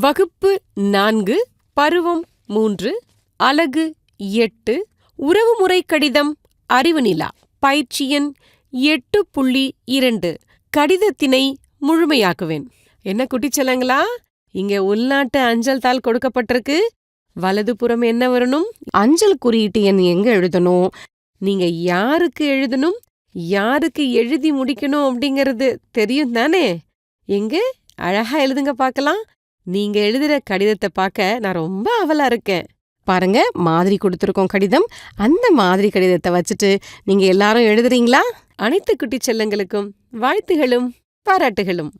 வகுப்பு நான்கு பருவம் மூன்று அலகு எட்டு உறவுமுறை கடிதம் அறிவு நிலா பயிற்சி எண் எட்டு புள்ளி இரண்டு. கடிதத்தினை முழுமையாக்குவேன். என்ன குட்டிச்சலங்களா இங்க உள்நாட்டு அஞ்சல் தாள் கொடுக்கப்பட்டிருக்கு. வலதுபுறம் என்ன வரணும்? அஞ்சல் குறியீட்டு எண் எங்க எழுதணும்? நீங்க யாருக்கு எழுதணும்? யாருக்கு எழுதி முடிக்கணும் அப்படிங்கறது தெரியும் தானே? எங்க? அழகா எழுதுங்க பார்க்கலாம். நீங்க எழுதுற கடிதத்தை பார்க்க நான் ரொம்ப ஆவலா இருக்கேன். பாருங்க மாதிரி கொடுத்துருக்கோம் கடிதம். அந்த மாதிரி கடிதத்தை வச்சுட்டு நீங்க எல்லாரும் எழுதுறீங்களா? அனைத்து குட்டி செல்லங்களுக்கும் வாழ்த்துகளும் பாராட்டுகளும்.